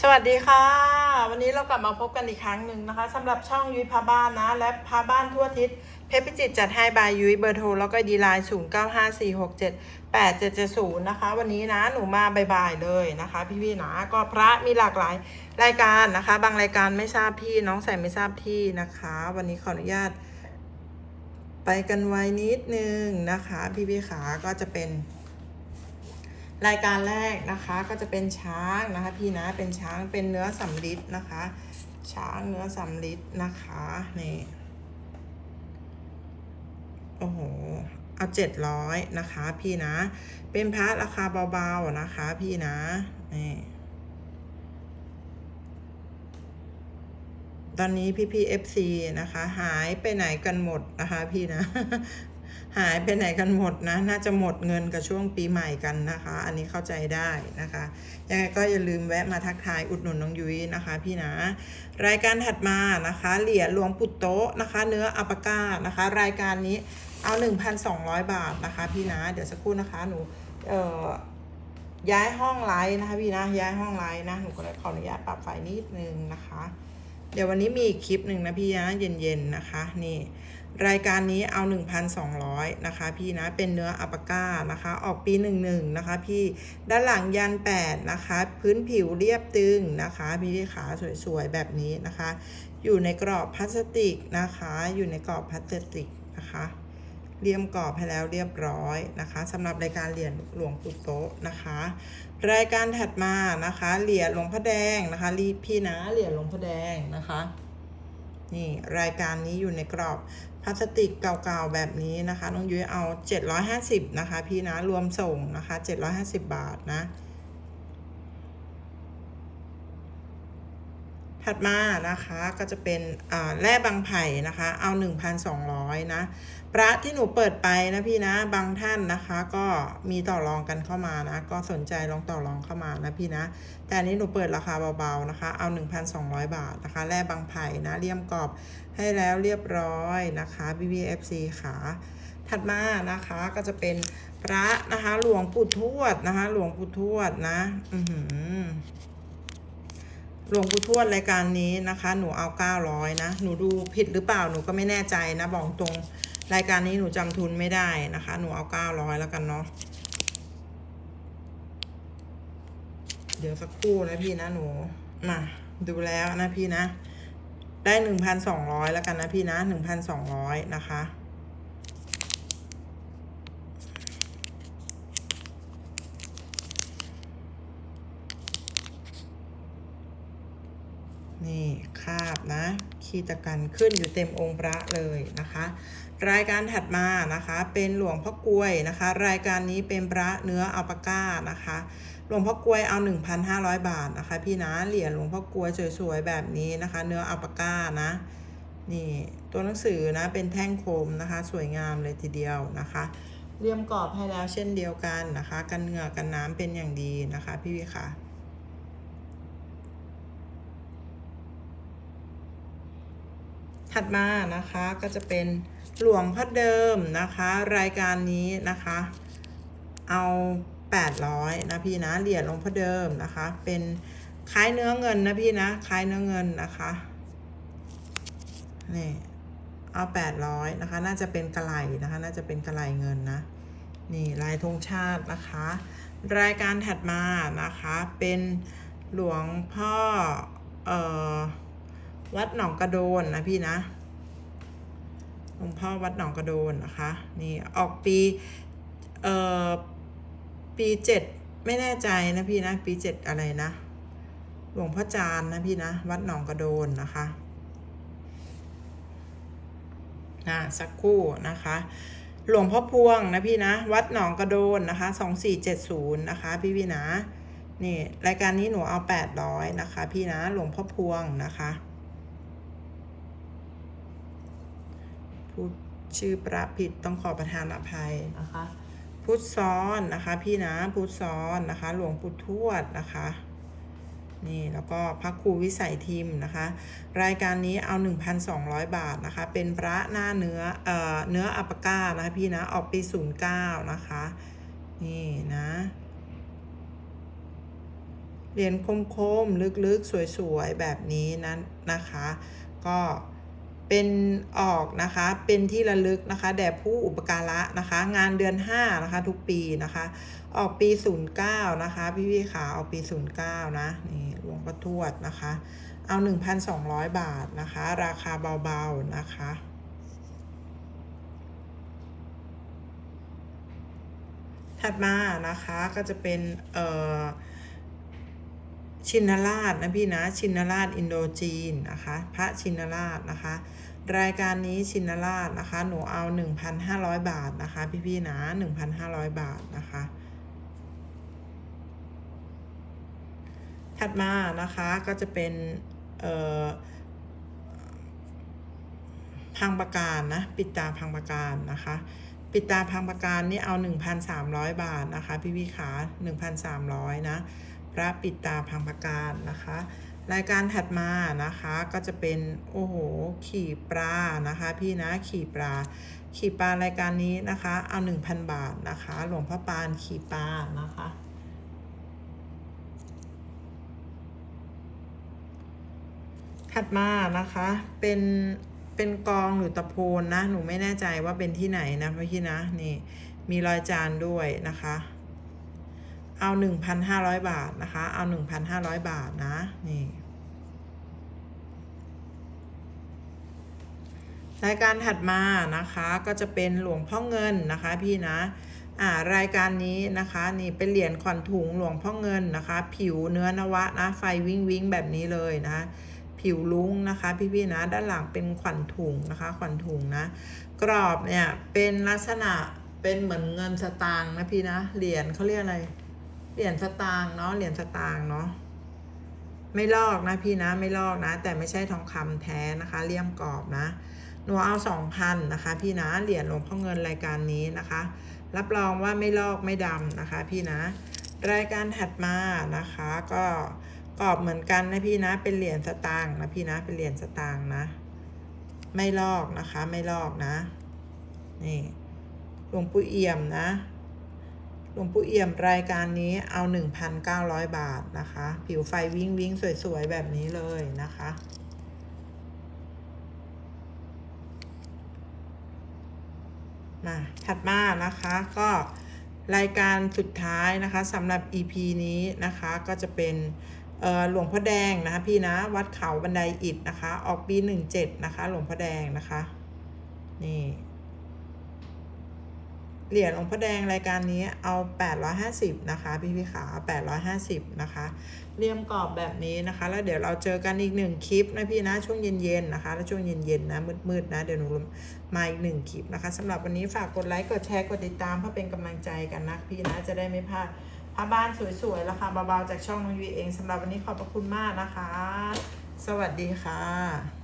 สวัสดีค่ะ วันนี้เรากลับมาพบกันอีกครั้งหนึ่งนะคะสำหรับช่องยุ้ยพาบ้านนะ และพาบ้านทั่วทิศเพชรพิจิตจัดให้บายยุ้ยเบอร์โทร แล้วก็ดีไลน์0 9 5 4 6 7 8 7 7 0นะคะ วันนี้นะหนูมาบ่ายๆเลยนะคะ พี่ๆนะก็พระมีหลากหลายรายการนะคะ บางรายการไม่ทราบที่น้องใส่ไม่ทราบที่นะคะ วันนี้ขออนุญาต ไปกันไวนิดนึงนะคะ พี่ๆขาก็จะเป็น รายการแรกนะคะก็จะเป็นช้างนะคะ พี่นะเป็นช้างเป็นเนื้อสำลิดนะคะ ช้างเนื้อสำลิดนะคะนี่โอ้โหเอาเจ็ดร้อยนะคะ พี่นะ เป็นพระราคาเบาๆนะคะ พี่นะนี่ตอนนี้พี่พี่เอฟซีนะคะ หายไปไหนกันหมดนะคะ พี่นะ หายไปไหนกันหมดนะ น่าจะหมดเงินกับช่วงปีใหม่กันนะคะ อันนี้เข้าใจได้นะคะยังไงก็อย่าลืมแวะมาทักทายอุดหนุนน้องยุ้ยนะคะ พี่นะ รายการถัดมานะคะ เหรียญหลวงปุตโตนะคะ เนื้ออัปาก้านะคะ รายการนี้เอา 1,200 บาทนะคะ พี่นะ เดี๋ยวสักครู่นะคะหนูเอ่อย้ายห้องไลน์นะคะพี่นะย้ายห้องไลน์นะหนูก็เลยขออนุญาตปรับไฟนิดนึงนะคะ เดี๋ยววันนี้มีอีกคลิปหนึ่งนะพี่นะเย็นๆนะคะนี่รายการนี้เอา 1,200 นะคะ พี่นะ เป็นเนื้ออัปาก้านะคะ ออกปี 11 นะคะ พี่ด้านหลังยัน 8 นะคะ พื้นผิวเรียบตึงนะคะ พี่ที่ขาสวยๆ แบบนี้นะคะ อยู่ในกรอบพลาสติกนะคะ อยู่ในกรอบพลาสติกนะคะ เรียมกรอบให้แล้วเรียบร้อยนะคะสำหรับรายการเหรียญหลวงปู่โตะนะคะ รายการถัดมานะคะเหรียญหลวงพ่อแดงนะคะรีพี่นะเหรียญหลวงพ่อแดงนะคะนี่รายการนี้อยู่ในกรอบพลาสติกเก่าๆแบบนี้นะคะน้องยุ้ยเอา 750นะคะพี่นะรวมส่งนะคะ 750 บาทนะถัดมานะคะก็จะเป็นแร่บางไผ่นะคะ เอา 1,200นะ พระที่หนูเปิดไปนะพี่นะบางท่านนะคะ ก็มีต่อรองกันเข้ามานะ ก็สนใจลองต่อรองเข้ามานะพี่นะ แต่นนี้หนูเปิดราคาเบาๆนะคะ เอา 1,200 บาทนะคะแร่บางไผ่นะเลี่ยมกรอบให้แล้วเรียบร้อยนะคะ BBFC ขาถัดมานะคะก็จะเป็นพระนะคะ หลวงปู่ทวดนะคะ หลวงปู่ทวดนะอือหือหลวงปู่ทวดรายการนี้นะคะ หนูเอา 900 นะ หนูดูผิดหรือเปล่าหนูก็ไม่แน่ใจนะ บอกตรง รายการนี้หนูจำทุนไม่ได้นะคะ หนูเอา900แล้วกันเนาะเดี๋ยวสักครู่นะพี่นะหนูมาดูแล้วนะพี่นะ ได้1,200แล้วกันนะพี่นะ1,200นะคะนี่คาบนะ ขีตะกันขึ้นอยู่เต็มองค์พระเลยนะคะ รายการถัดมานะคะเป็นหลวงพ่อกลวยนะคะ รายการนี้เป็นพระเนื้ออัลปาก้านะคะ หลวงพ่อกลวยเอา 1,500 บาทนะคะ พี่นะเหรียญหลวงพ่อกลวยสวยๆแบบนี้นะคะ เนื้ออัลปาก้านะนี่ตัวหนังสือนะเป็นแท่งโคมนะคะ สวยงามเลยทีเดียวนะคะเรียมกรอบให้แล้วเช่นเดียวกันนะคะ กันเหงื่อกันน้ำเป็นอย่างดีนะคะ พี่วิค่ะถัดมานะคะก็จะเป็น หลวงพ่อเดิมนะคะ รายการนี้นะคะ เอา 800 นะพี่นะเหรียญหลวงพ่อเดิมนะคะ เป็นคล้ายเนื้อเงินนะพี่นะคล้ายเนื้อเงินนะคะนี่เอา800นะคะ น่าจะเป็นกระไหลนะคะ น่าจะเป็นกระไหลเงินนะ นี่ลายธงชาตินะคะ รายการถัดมานะคะเป็นหลวงพ่อเอ่อวัดหนองกระโดนนะพี่นะ หลวงพ่อวัดหนองกระโดนนะคะนี่ออกปีเอ่อปีเจ็ดไม่แน่ใจนะพี่นะปีเจ็ดอะไรนะ หลวงพ่อจานนะพี่นะ วัดหนองกระโดนนะคะนะสักครู่นะคะ หลวงพ่อพวงนะพี่นะ วัดหนองกระโดนนะคะสองสี่เจ็ดศูนย์นะคะ พี่พี่นะนี่รายการนี้หนูเอาแปดร้อยนะคะ พี่นะหลวงพ่อพวงนะคะ พูดชื่อประผิดต้องขอประทานอภัยนะคะพุทธซ้อนนะคะพี่นะพุทธซ้อนนะคะ หลวงปู่ทวดนะคะนี่แล้วก็พระครูวิสัยทิมนะคะ รายการนี้เอา 1,200 บาทนะคะ เป็นพระหน้าเนื้อเอ่อเนื้ออัปปาก้านะคะพี่นะออกปี 09 นะคะ นี่นะเหรียญคมๆ ลึกๆ สวยๆ แบบนี้นั้นนะคะ ก็ เป็นออกนะคะ เป็นที่ระลึกนะคะ แด่ผู้อุปการะนะคะ งานเดือน 5 นะคะ ทุกปีนะคะ ออกปี 09 นะคะ พี่พี่ขาออกปี 09 นะ นี่หลวงพ่อทวดนะคะ เอา 1,200 บาทนะคะ ราคาเบาๆนะคะถัดมานะคะก็จะเป็นเอ่อ ชินราชนะพี่นะชินราชอินโดจีนนะคะพระชินราชนะคะ รายการนี้ชินราชนะคะ หนูเอา 1,500 บาทนะคะ พี่ๆนะ 1,500 บาทนะคะ ถัดมานะคะก็จะเป็นเอ่อพังประการนะปิดตาพังประการนะคะปิดตาพังประการนี่เอา 1,300 บาทนะคะ พี่พี่ขา1,300 นะ พระปิดตาพังประการนะคะ รายการถัดมานะคะก็จะเป็นโอ้โหขี่ปลานะคะ พี่นะขี่ปลาขี่ปลารายการนี้นะคะเอา 1,000 บาทนะคะ หลวงพ่อปานขี่ปลานะคะถัดมานะคะเป็นเป็นกองหรือตะโพนนะ หนูไม่แน่ใจว่าเป็นที่ไหนนะพี่นะนี่มีรอยจานด้วยนะคะ เอาหนึ่งพันห้าร้อยบาทนะคะ เอาหนึ่งพันห้าร้อยบาทนะ นี่รายการถัดมานะคะก็จะเป็นหลวงพ่อเงินนะคะพี่นะอ่ารายการนี้นะคะนี่เป็นเหรียญขวัญถุงหลวงพ่อเงินนะคะ ผิวเนื้อนวะนะไฟวิ่งวิ่งแบบนี้เลยนะ ผิวลุ้งนะคะ พี่ๆนะด้านหลังเป็นขวัญถุงนะคะ ขวัญถุงนะ กรอบเนี่ยเป็นลักษณะเป็นเหมือนเงินสตางค์นะพี่นะเหรียญเขาเรียกอะไร เหรียญสตางค์เนาะ เหรียญสตางค์เนาะ ไม่ลอกนะพี่นะ ไม่ลอกนะ แต่ไม่ใช่ทองคำแท้นะคะ เลี่ยมกรอบนะ หนูเอาสองพันนะคะ พี่นะ เหรียญหลวงพ่อเงินรายการนี้นะคะ รับรองว่าไม่ลอกไม่ดำนะคะ พี่นะ รายการถัดมานะคะ ก็กรอบเหมือนกันนะพี่นะ เป็นเหรียญสตางค์นะพี่นะ เป็นเหรียญสตางค์นะ ไม่ลอกนะคะ ไม่ลอกนะ นี่หลวงปู่เอี่ยมนะ หลวงปู่เอี่ยมรายการนี้เอา 1,900 บาทนะคะ ผิวไฟวิ้งวิ้งสวย ๆ แบบนี้เลยนะคะ มาถัดมานะคะก็รายการสุดท้ายนะคะสำหรับ EP นี้นะคะก็จะเป็นหลวงพ่อแดงนะคะพี่นะวัดเขาบันไดอิฐนะคะ ออกปี 17 นะคะ หลวงพ่อแดงนะคะ นี่ เหรียญหลวงพ่อแดงรายการนี้เอา 850 นะคะ พี่พี่ขา 850 นะคะ เรียมกรอบแบบนี้นะคะ แล้วเดี๋ยวเราเจอกันอีกหนึ่งคลิปนะพี่นะ ช่วงเย็นๆนะคะ แล้วช่วงเย็นๆนะมืดๆนะ เดี๋ยวหนูมาอีกหนึ่งคลิปนะคะสำหรับวันนี้ฝากกดไลค์ กดแชร์ กดติดตามเพื่อเป็นกำลังใจกันนะพี่นะจะได้ไม่พลาดผ้าบ้านสวยๆราคาเบาๆจากช่องน้องยูเองสำหรับวันนี้ขอบพระคุณมากนะคะ สวัสดีค่ะ